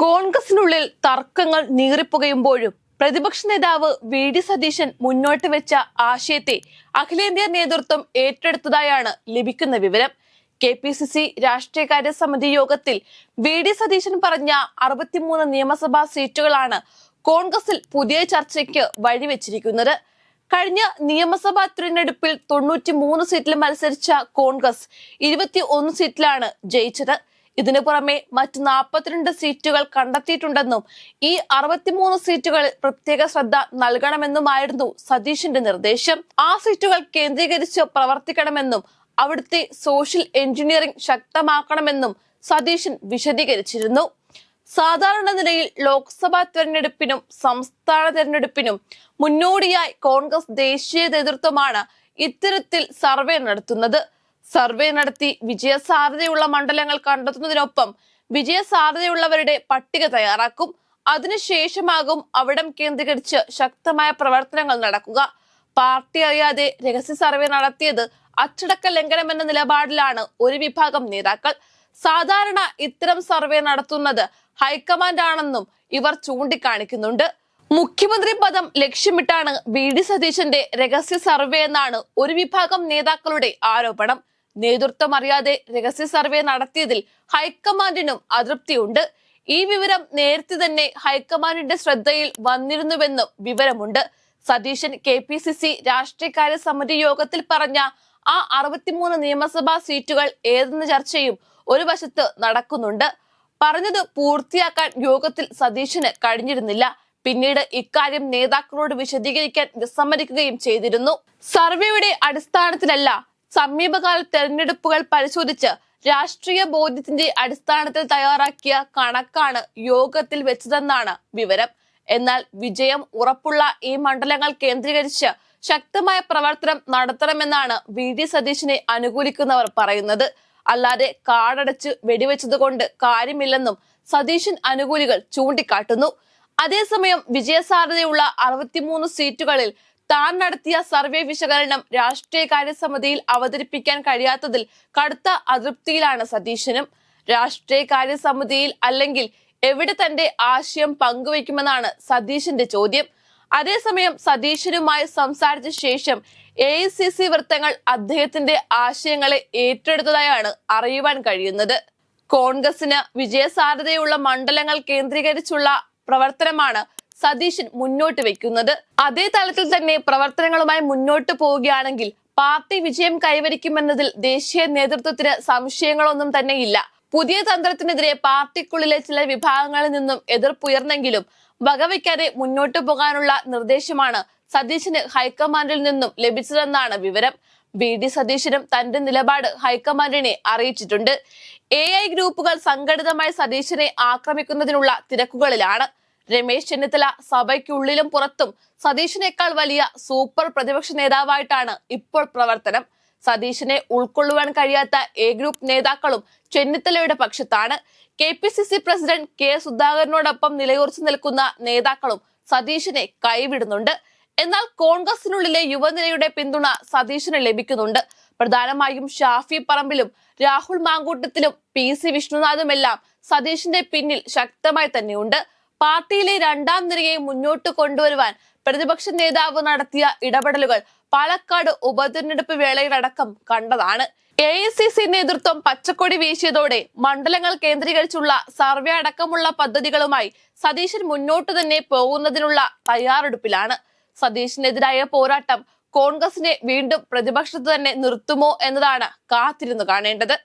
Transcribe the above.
കോൺഗ്രസിനുള്ളിൽ തർക്കങ്ങൾ നീറിപ്പുകയുമ്പോഴും പ്രതിപക്ഷ നേതാവ് വി ഡി സതീശൻ മുന്നോട്ട് വെച്ച ആശയത്തെ അഖിലേന്ത്യാ നേതൃത്വം ഏറ്റെടുത്തതായാണ് ലഭിക്കുന്ന വിവരം. കെ പി സി സി രാഷ്ട്രീയകാര്യ സമിതി യോഗത്തിൽ വി ഡി സതീശൻ പറഞ്ഞ അറുപത്തിമൂന്ന് നിയമസഭാ സീറ്റുകളാണ് കോൺഗ്രസിൽ പുതിയ ചർച്ചയ്ക്ക് വഴിവെച്ചിരിക്കുന്നത്. കഴിഞ്ഞ നിയമസഭാ തിരഞ്ഞെടുപ്പിൽ തൊണ്ണൂറ്റി മൂന്ന് സീറ്റിൽ മത്സരിച്ച കോൺഗ്രസ് ഇരുപത്തി ഒന്ന് സീറ്റിലാണ് ജയിച്ചത്. ഇതിനു പുറമെ മറ്റ് നാൽപ്പത്തിരണ്ട് സീറ്റുകൾ കണ്ടെത്തിയിട്ടുണ്ടെന്നും ഈ അറുപത്തിമൂന്ന് സീറ്റുകളിൽ പ്രത്യേക ശ്രദ്ധ നൽകണമെന്നുമായിരുന്നു സതീഷിന്റെ നിർദ്ദേശം. ആ സീറ്റുകൾ കേന്ദ്രീകരിച്ച് പ്രവർത്തിക്കണമെന്നും അവിടുത്തെ സോഷ്യൽ എഞ്ചിനീയറിംഗ് ശക്തമാക്കണമെന്നും സതീശൻ വിശദീകരിച്ചിരുന്നു. സാധാരണ നിലയിൽ ലോക്സഭാ തെരഞ്ഞെടുപ്പിനും സംസ്ഥാന തെരഞ്ഞെടുപ്പിനും മുന്നോടിയായി കോൺഗ്രസ് ദേശീയ നേതൃത്വമാണ് ഇത്തരത്തിൽ സർവേ നടത്തുന്നത്. സർവേ നടത്തി വിജയസാധ്യതയുള്ള മണ്ഡലങ്ങൾ കണ്ടെത്തുന്നതിനൊപ്പം വിജയസാധ്യതയുള്ളവരുടെ പട്ടിക തയ്യാറാക്കും. അതിനുശേഷമാകും അവിടം കേന്ദ്രീകരിച്ച് ശക്തമായ പ്രവർത്തനങ്ങൾ നടക്കുക. പാർട്ടി അറിയാതെ രഹസ്യ സർവേ നടത്തിയത് അച്ചടക്ക ലംഘനമെന്ന നിലപാടിലാണ് ഒരു വിഭാഗം നേതാക്കൾ. സാധാരണ ഇത്തരം സർവേ നടത്തുന്നത് ഹൈക്കമാൻഡ് ആണെന്നും ഇവർ ചൂണ്ടിക്കാണിക്കുന്നുണ്ട്. മുഖ്യമന്ത്രി പദം ലക്ഷ്യമിട്ടാണ് വി ഡി സതീശന്റെ രഹസ്യ സർവേ എന്നാണ് ഒരു വിഭാഗം നേതാക്കളുടെ ആരോപണം. നേതൃത്വം അറിയാതെ രഹസ്യ സർവേ നടത്തിയതിൽ ഹൈക്കമാൻഡിനും അതൃപ്തിയുണ്ട്. ഈ വിവരം നേരത്തെ തന്നെ ഹൈക്കമാൻഡിന്റെ ശ്രദ്ധയിൽ വന്നിരുന്നുവെന്നും വിവരമുണ്ട്. Satheesan K P C C രാഷ്ട്രീയകാര്യ സമിതി യോഗത്തിൽ പറഞ്ഞ ആ അറുപത്തിമൂന്ന് നിയമസഭാ സീറ്റുകൾ ഏതെന്ന ചർച്ചയും ഒരു വശത്ത് നടക്കുന്നുണ്ട്. പറഞ്ഞത് പൂർത്തിയാക്കാൻ യോഗത്തിൽ സതീശന് കഴിഞ്ഞിരുന്നില്ല. പിന്നീട് ഇക്കാര്യം നേതാക്കളോട് വിശദീകരിക്കാൻ വിസമ്മതിക്കുകയും ചെയ്തിരുന്നു. സർവേയുടെ അടിസ്ഥാനത്തിലല്ല സമീപകാല തെരഞ്ഞെടുപ്പുകൾ പരിശോധിച്ച് രാഷ്ട്രീയ ബോധ്യത്തിന്റെ അടിസ്ഥാനത്തിൽ തയ്യാറാക്കിയ കണക്കാണ് യോഗത്തിൽ വെച്ചതെന്നാണ് വിവരം. എന്നാൽ വിജയം ഉറപ്പുള്ള ഈ മണ്ഡലങ്ങൾ കേന്ദ്രീകരിച്ച് ശക്തമായ പ്രവർത്തനം നടത്തണമെന്നാണ് വി. ഡി. സതീശിനെ അനുകൂലിക്കുന്നവർ പറയുന്നത്. അല്ലാതെ കാടടച്ച് വെടിവെച്ചതുകൊണ്ട് കാര്യമില്ലെന്നും സതീശൻ അനുകൂലികൾ ചൂണ്ടിക്കാട്ടുന്നു. അതേസമയം വിജയസാധ്യതയുള്ള അറുപത്തിമൂന്ന് സീറ്റുകളിൽ താൻ നടത്തിയ സർവേ വിശകലനം രാഷ്ട്രീയകാര്യ സമിതിയിൽ അവതരിപ്പിക്കാൻ കഴിയാത്തതിൽ കടുത്ത അതൃപ്തിയിലാണ് സതീശനും. രാഷ്ട്രീയകാര്യ സമിതിയിൽ അല്ലെങ്കിൽ എവിടെ തന്റെ ആശയം പങ്കുവയ്ക്കുമെന്നാണ് സതീശന്റെ ചോദ്യം. അതേസമയം സതീശനുമായി സംസാരിച്ച ശേഷം എ ഐ സി സി വൃത്തങ്ങൾ അദ്ദേഹത്തിന്റെ ആശയങ്ങളെ ഏറ്റെടുത്തതായാണ് അറിയുവാൻ കഴിയുന്നത്. കോൺഗ്രസിന് വിജയസാധ്യതയുള്ള മണ്ഡലങ്ങൾ കേന്ദ്രീകരിച്ചുള്ള പ്രവർത്തനമാണ് സതീശൻ മുന്നോട്ട് വെക്കുന്നത്. അതേ തലത്തിൽ തന്നെ പ്രവർത്തനങ്ങളുമായി മുന്നോട്ട് പോവുകയാണെങ്കിൽ പാർട്ടി വിജയം കൈവരിക്കുമെന്നതിൽ ദേശീയ നേതൃത്വത്തിന് സംശയങ്ങളൊന്നും തന്നെയില്ല പുതിയ തന്ത്രത്തിനെതിരെ പാർട്ടിക്കുള്ളിലെ ചില വിഭാഗങ്ങളിൽ നിന്നും എതിർപ്പുയർന്നെങ്കിലും വകവയ്ക്കാതെ മുന്നോട്ടു പോകാനുള്ള നിർദ്ദേശമാണ് സതീശന് ഹൈക്കമാൻഡിൽ നിന്നും ലഭിച്ചതെന്നാണ് വിവരം. V D. സതീശനും തന്റെ നിലപാട് ഹൈക്കമാൻഡിനെ അറിയിച്ചിട്ടുണ്ട്. എ ഗ്രൂപ്പുകൾ സംഘടിതമായി സതീശനെ ആക്രമിക്കുന്നതിനുള്ള തിരക്കുകളിലാണ്. രമേശ് ചെന്നിത്തല സഭയ്ക്കുള്ളിലും പുറത്തും സതീഷിനേക്കാൾ വലിയ സൂപ്പർ പ്രതിപക്ഷ നേതാവായിട്ടാണ് ഇപ്പോൾ പ്രവർത്തനം. സതീഷിനെ ഉൾക്കൊള്ളുവാൻ കഴിയാത്ത എ ഗ്രൂപ്പ് നേതാക്കളും ചെന്നിത്തലയുടെ പക്ഷത്താണ്. K P C C president K സുധാകരനോടൊപ്പം നിലയുറച്ചു നിൽക്കുന്ന നേതാക്കളും സതീഷിനെ കൈവിടുന്നുണ്ട്. എന്നാൽ കോൺഗ്രസിനുള്ളിലെ യുവനിരയുടെ പിന്തുണ സതീഷിന് ലഭിക്കുന്നുണ്ട്. പ്രധാനമായും ഷാഫി പറമ്പിലും രാഹുൽ മാങ്കൂട്ടത്തിലും പി സി വിഷ്ണുനാഥുമെല്ലാം സതീഷിന്റെ പിന്നിൽ ശക്തമായി തന്നെയുണ്ട്. പാർട്ടിയിലെ രണ്ടാം നിരയെ മുന്നോട്ട് കൊണ്ടുവരുവാൻ പ്രതിപക്ഷ നേതാവ് നടത്തിയ ഇടപെടലുകൾ പാലക്കാട് ഉപതെരഞ്ഞെടുപ്പ് വേളയിലടക്കം കണ്ടതാണ്. എ ഐ സി സി നേതൃത്വം പച്ചക്കൊടി വീശിയതോടെ മണ്ഡലങ്ങൾ കേന്ദ്രീകരിച്ചുള്ള സർവേ അടക്കമുള്ള പദ്ധതികളുമായി സതീശൻ മുന്നോട്ട് തന്നെ പോകുന്നതിനുള്ള തയ്യാറെടുപ്പിലാണ്. സതീശിനെതിരായ പോരാട്ടം കോൺഗ്രസിനെ വീണ്ടും പ്രതിപക്ഷത്ത് തന്നെ നിർത്തുമോ എന്നതാണ് കാത്തിരുന്നു കാണേണ്ടത്.